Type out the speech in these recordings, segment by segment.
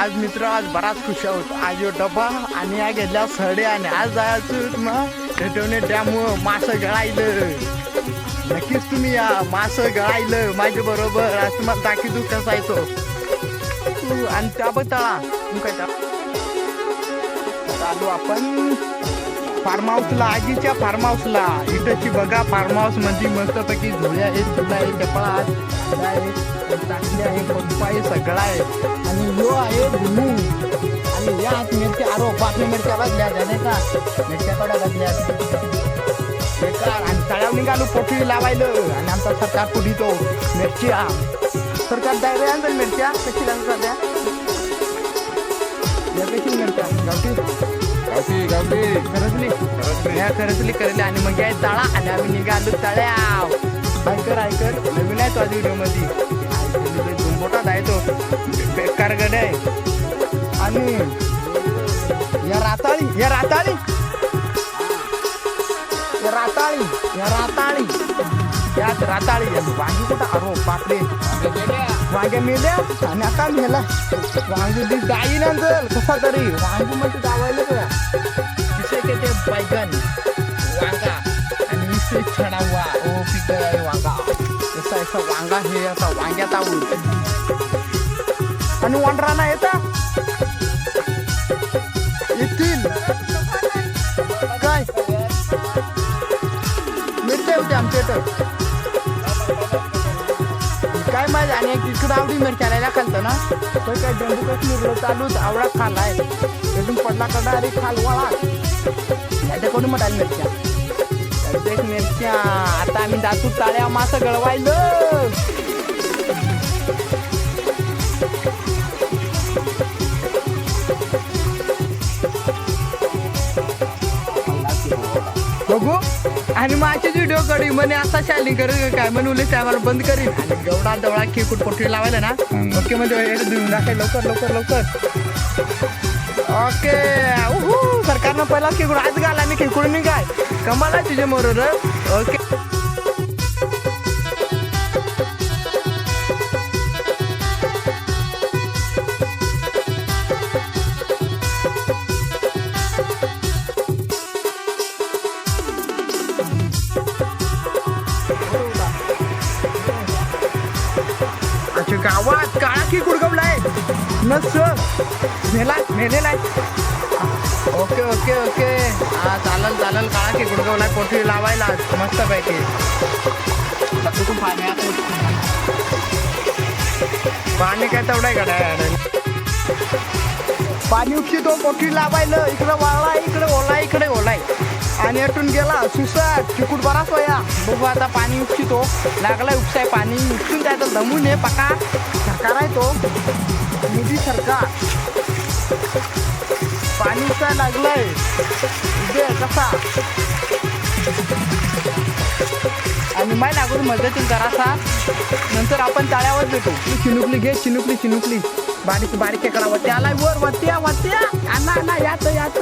आज मित्र आज बराच खुश आहोत. आज यो डबा आणि या घेतल्या सडे आणि आज जायचं ना भेटवणे डॅम मासं गळायलं. नक्कीच तुम्ही या मासं गळायलं माझ्या बरोबर. आज तुम्हाला दाखी दुःख असायचो तू आणि त्या बघ तळा काय चालू आपण. फार्म हाऊसला आजीच्या फार्म हाऊसला इथंची बघा फार्म हाऊसमध्ये म्हणजे मस्तपैकी झोळ्या आहेत चुला आहे चपळा आहे टाकली आहे पंप आहे सगळा आहे. आणि यो आहे भूमू आणि या आत मिरच्या आरो बातमी मिरच्या बघल्या नाही का? मिरच्या कडा बघल्या बेकार. आणि तळ्यावर निघालो पोटली लावायला. आणि आमचा सरकार पुढितो मिरच्या. सरकार द्यायला आणतात मिरच्या. कशी लागतात सध्या कशी मिरच्या? गावठी? गावठी गावठी खरंचली या खरंचली करली आणि मग या तळा आणि आम्ही निघालो तळ्याव. ऐकर ऐकर. नवीन आहे तो आज व्हिडिओमध्ये दुंबोटात आहे तो. बेकारगड आहे. आणि या राताळी या राताळी. या राताळी या राताळी. यात राताळी. वांगी कुठं अरो बापरे. वांग्या मेल्या आणि आता मेला. वांगी ती डाळी नंतर कसा तरी. वांगी मध्ये दावायला तुला विषय ते बैगन वांगा आणि छडावा ओ पिक आहे वांगा जसा असा वांगा हे असा वांग्यात आवड आणि वांडराना येता येतील काय मिळते होते आमच्या इथं काय माहिती आणि एक इकडं आवडी मिरच्याला खालतो ना. तो काय जम्मू काश्मीरला चालूच आवडा खालाय. तिथून पडला कडा अरे खाल वळा. याच्याकडून म्हणाल मिरच्या? तर तेच मिरच्या. आता आम्ही दातू ताळ्या मासं गळवायलं. बघू. आणि माझी व्हिडिओ करी म्हणे असा शाली कर काय? म्हणून उले आम्हाला बंद करीन. आणि गवडा दवडा खेकूट पोटरी लावायला ना ओके म्हणजे देऊन टाकाय लवकर लवकर लवकर. ओके. सरकारनं पहिला खेकूड आज घाला आणि खेकूड काय कमाला तुझ्या बरोबर ओके. मेलेला आहे. Okay okay okay. हा चालल चालल. काळा की गुडगवलाय पोटरी लावायला? मस्त पैकी. पाणी काय तेवढं आहे गड्या पाणी उपशितो पोटरी लावायला? इकडं वाळला इकडे ओलाय इकडे ओलाय आणि अटून गेला सुसाट चिकूट बराच वया बघू आता पाणी उपशितो लागलाय उपसाय पाणी. उपसून जायचं दमून ये पका आहे तो. मोदी सरकार. पाणी काय लागलंय. दे कसा? आणि माय लागून मदत जरासा. नंतर आपण तळ्यावर भेटू. चिनुकली घे चिनुकली चिनुकली. बारीक बारीक करा वत्या आलाय वर वत्या वत्या. आणा आणा यात यात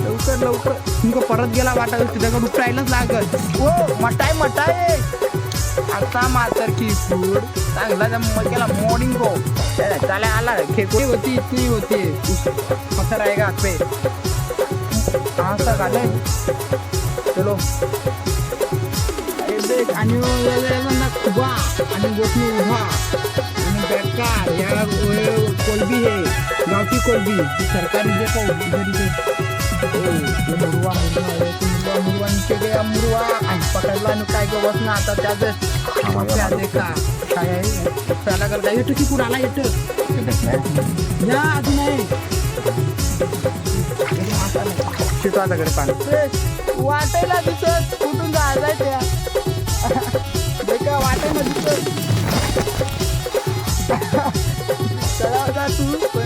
लवकर लवकर. तुमका परत गेला वाटत तुझ्याकडे उठायलाच लागत हो मटाय मटाय. असा मातर की फूड चांगला जम्मल केला. मॉर्निंग गो चला आला. खेकडी होती इतकी होती. पत्थर आहे का पे असं का नाही चलो आणि उभा. आणि गोपी उभा. आणि बेकार या कोलबी हे. गावठी कोलबी. सरकारी जे पाहू नीचे गया मुरवा आणि पकडला आणि काय गवत ना आता त्याच देखा. काय आहे? त्याला कर येतो की कुठं आला येतो या अजून आहे. शितो आता कडे पाणी वाटायला दिसत. कुठून जायचंय त्या देखा वाटायला दिसत. चला तू.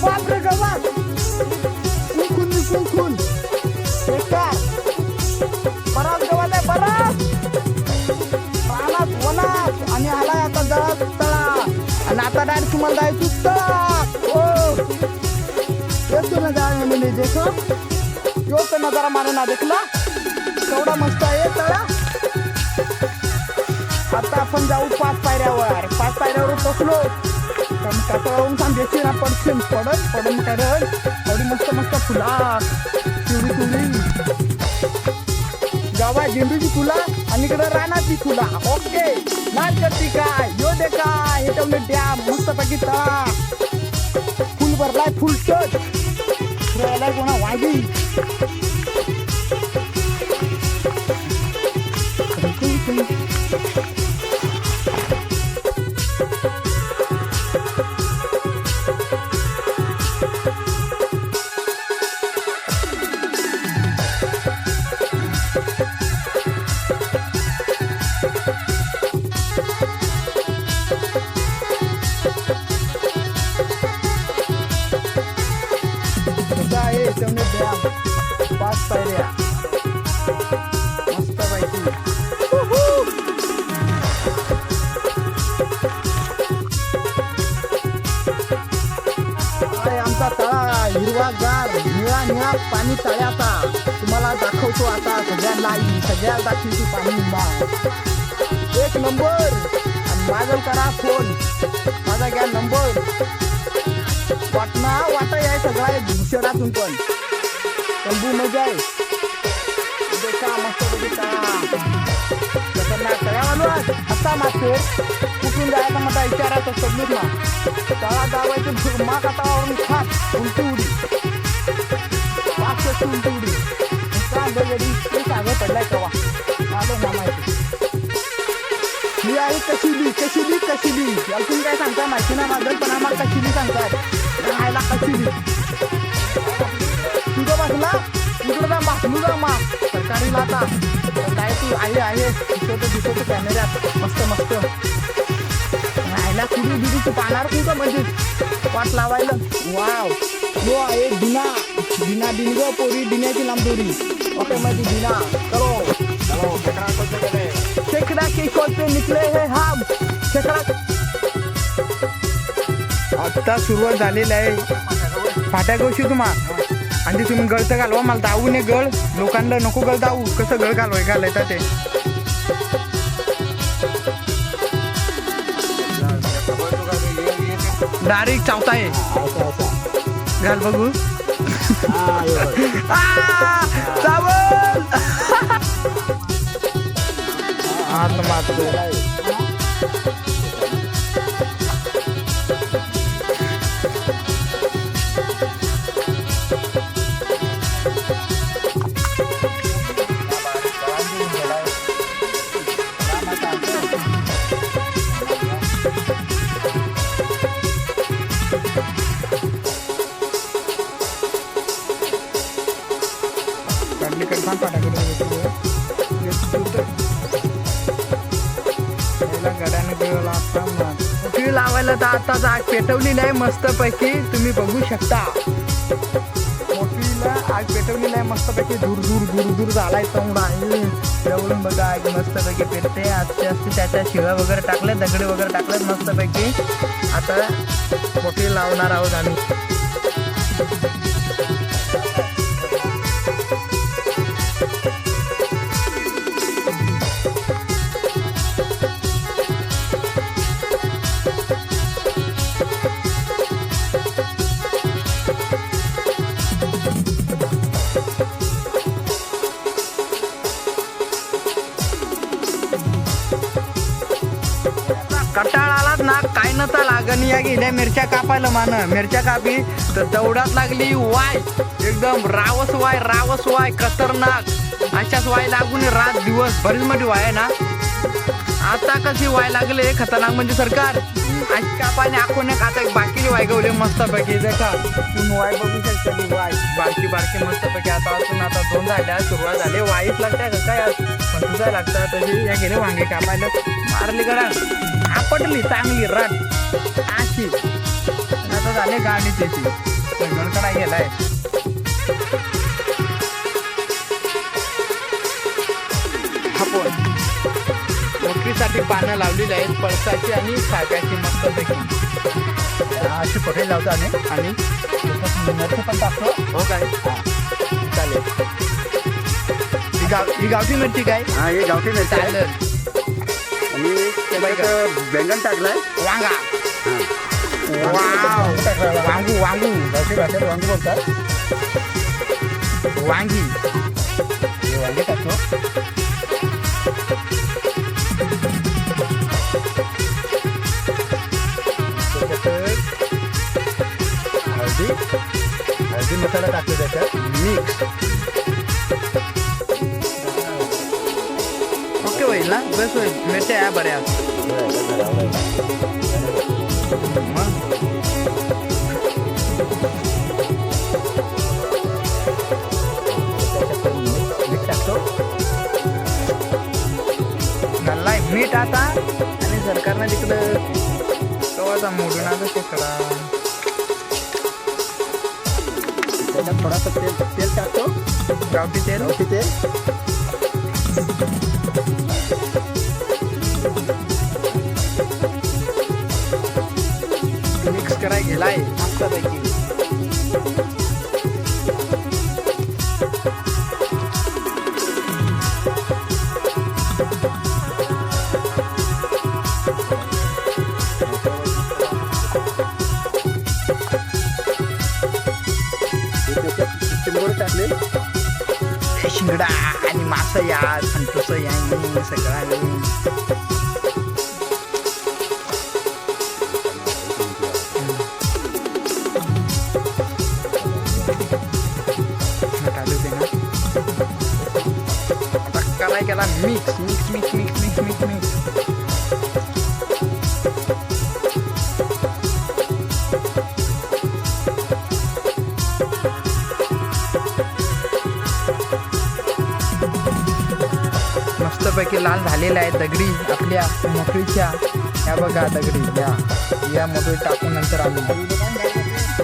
अरे बापरे गवात कुंकून कुंकून बेकार बराच गवाल बराच वनात आणि आलाय आता जळात तळा आणि आता डायरेक्ट तुम्हाला जायचं तळा हो येतो ना जाय म्हणजे देखो यो तर नजारा मारे ना देखला केवढा मस्त आहे तळा आता आपण जाऊ पाच पायऱ्यावर पाच पायऱ्यावर पोचलो कातळावरून सांगायची ना पडशील. पडन पडन कारण. एवढी मस्त मस्त फुला पिवळी पिवळी. गावा झेंडूची फुला आणि इकडे रानाची फुला. ओके. नाच करती काय? यो दे काय? हे तेवढे डॅम मस्त पैकी तळा. फुल भरलाय फुल टच खेळायला कोणा वागी निळा पाणी तळ्याचा. तुम्हाला दाखवतो आता सगळ्यांना आई सगळ्याला दाखवतो पाणी निळा एक नंबर. आणि माझं करा फोन. माझा घ्या नंबर. वाटणा वाटा आहे सगळा शहरातून पण. तंबू मजा आहे देखा मस्त देखा खतरनाक. तळ्यावालो आता मागचे. कुठून जायचा मला विचारायचं सगळीच ना तळा दावायचे माग आता खात. उलटी कशिली कशिली अजून काय सांगता माहिती नाही माझं पण आम्हाला कशिली सांगतात राहायला कशिली तुझं बसला इकडं जा बसलू जा मा सरकारी लाता काय तू आहे आहे दिसतो दिसतो कॅमेऱ्यात मस्त मस्त राहायला कुठे दिली तू पाहणार तुझं म्हणजे वाट लावायला वाव यो आहे दिना दिना दिन ग पोरी दिन्याची लांबोरी ओके मध्ये दिना करो खेकड़ा के शोध पे निकले है हम आत्ता आता सुरुवात झालेली आहे. फाट्या गोष्टी तुम्हा. आणि ते तुम्ही गळतं घालवा मला दावू नये गळ. लोकांना नको गळ दाऊ. कसं गळ घालवाय घालायचा ते? डायरेक्ट चावता आहे घाल बघू. आ, चावल. फाटाकडे गड्याने लावायला तर आता आग पेटवली नाही मस्त पैकी तुम्ही बघू शकता. मोठीला आग पेटवली नाही मस्त पैकी दूर दूर दूर दूर झालाय तोंडा जवळून बघा आग मस्त पैकी पेटते आजचे असते त्याच्या शिळा वगैरे टाकले दगडे वगैरे टाकलेत मस्त पैकी आता मोठी लावणार आहोत आम्ही. या गेल्या मिरच्या कापायला मान. मिरच्या कापी तर दौडात लागली वाय. एकदम रावस वाय रावस वाय खतरनाक. अशाच वाय लागून रात दिवस बरीच मोठी वाय आहे ना. आता कशी वाय लागले खतरनाक म्हणजे सरकार. अशी कापाने आखून आता एक वाय गवले मस्त पैकी देखा तुम्ही वाय बघू शकता की वाय. बारकी बारकी मस्त पैकी आता अजून आता दोन झाल्या सुरुवात झाली. वाईच लागते काय? पण तुझा लागतात. तशी या गेले वांगे कापायला मारली गडा आपटली चांगली रात. आता झाले गाडी त्याची. गडकडा गेलाय. आपण नोकरीसाठी पानं लावलेली आहेत पळसाची आणि सागाची मस्तपैकी अशी पकडे लावतो आणि आणि मिरची पण टाकतो. हो काय? चालेल. ही गाव ही गावठी मिरची काय? हा हे गावठी मिरची. चालेल. आणि त्याच्यात बेंगण टाकलाय. वांगा हा. वाव टाकलाय. वांगू वांगू गावठी भाषेत वांगी बोलतात वांगी हे वांगे टाकतो त्याच्यात हळदी हळदी मसाला टाकतो त्याच्यात मिक्स ओके होईल ना बस होईल मिरच्या या बऱ्या मग मीठ टाकतो घाललाय मीठ आता आणि सरकारनं तिकडं कवाचा मोडून आता ते त्याच्यात थोडासा तेल तेल टाकतो. गावठी तेल. गावठी तेल. मिक्स गेलाय मस्तपैकी हे शिंगडा आणि मासा या संतोष या सगळा mix, mix, mix, mix, mix, mix, mix. मस्तपैकी लाल झालेला आहे दगडी आपल्या मोकळीच्या. या बघा दगडी या. या मोकळी टाकून नंतर आम्ही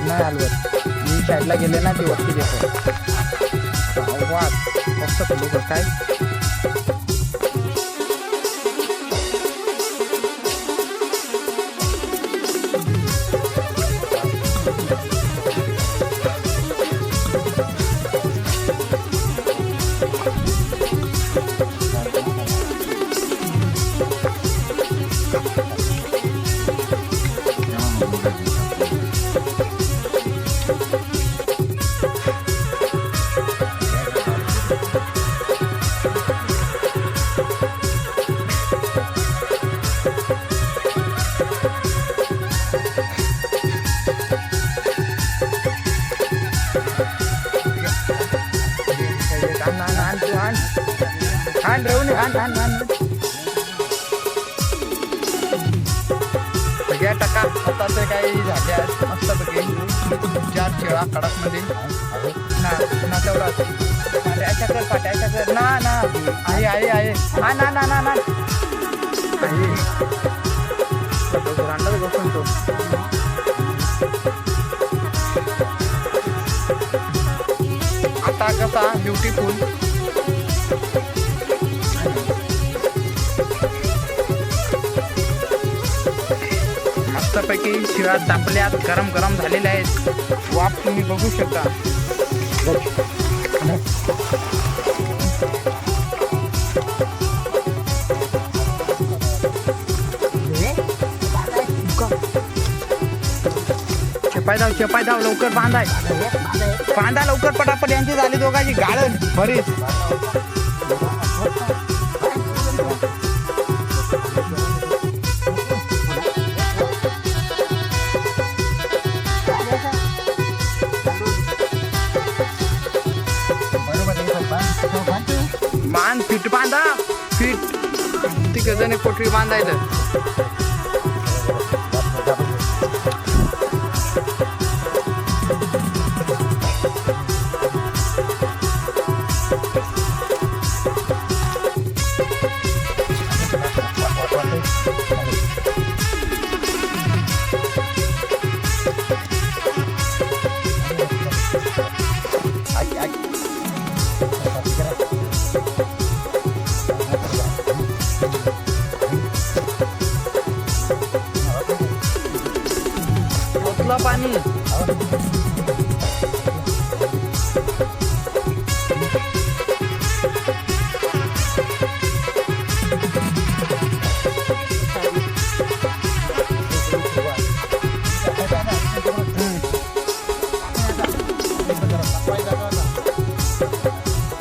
नाही हलवत मी साईडला गेले ना ते वरती घेतो. आवाज मस्त काय मस्तपैकी ना ना तेवढाच पाट्याच्या कर पाट्याच्या कर. ना ना. आहे आहे आहे. हा ना ना ना ना. आहे बसून तो आता कसा ब्युटीफुल मस्तपैकी शिळा तापल्यात गरम गरम झालेल्या आहेत. वाफ तुम्ही बघू शकता. चेपाय धाव चेपाय धाव लवकर बांधाय. बांधा लवकर पटापट यांची झाली दोघांची गाळण. बरीच. जण कोठरी बांधायचं.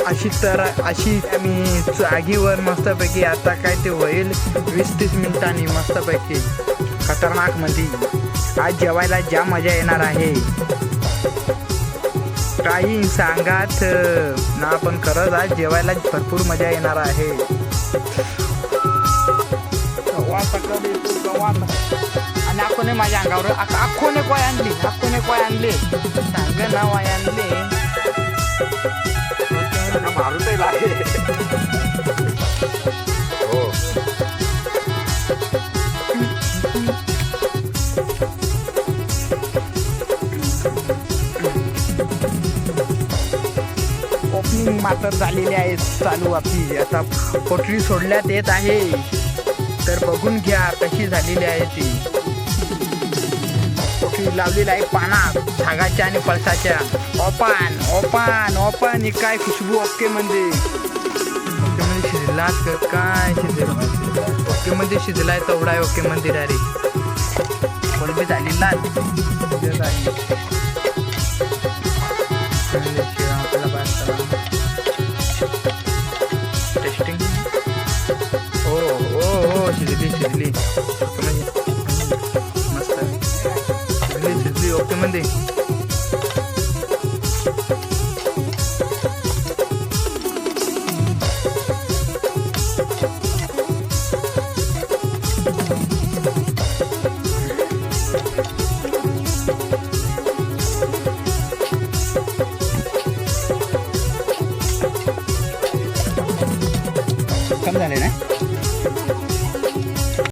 अशी तर अशी आम्ही जागीवर मस्तपैकी आता काय ते होईल. वीस तीस मिनिटांनी मस्तपैकी खतरनाकमध्ये आज जेवायला ज्या मजा येणार आहे. काही सांगात ना आपण खरंच आज जेवायला भरपूर मजा येणार आहे. आणि आखोने माझ्या अंगावर आखोने कोय आणली आखोने कोय आणले. सांग ना वाय आणले. मारुताईल आहे. ओपनिंग मात्र झालेली आहे चालू आपली. आता पोटरी सोडण्यात येत आहे. तर बघून घ्या कशी झालेली आहे ती. पोटरी लावलेली आहे पाना झागाच्या आणि पळसाच्या ओपान ओपान ओपान ही काय खुशबू ओके म्हणजे. ओके शिजलात काय शिजेल म्हणजे. ओके मध्ये शिजलाय तेवढा आहे ओके मंदिर अरे कोलबी झालेला शिजत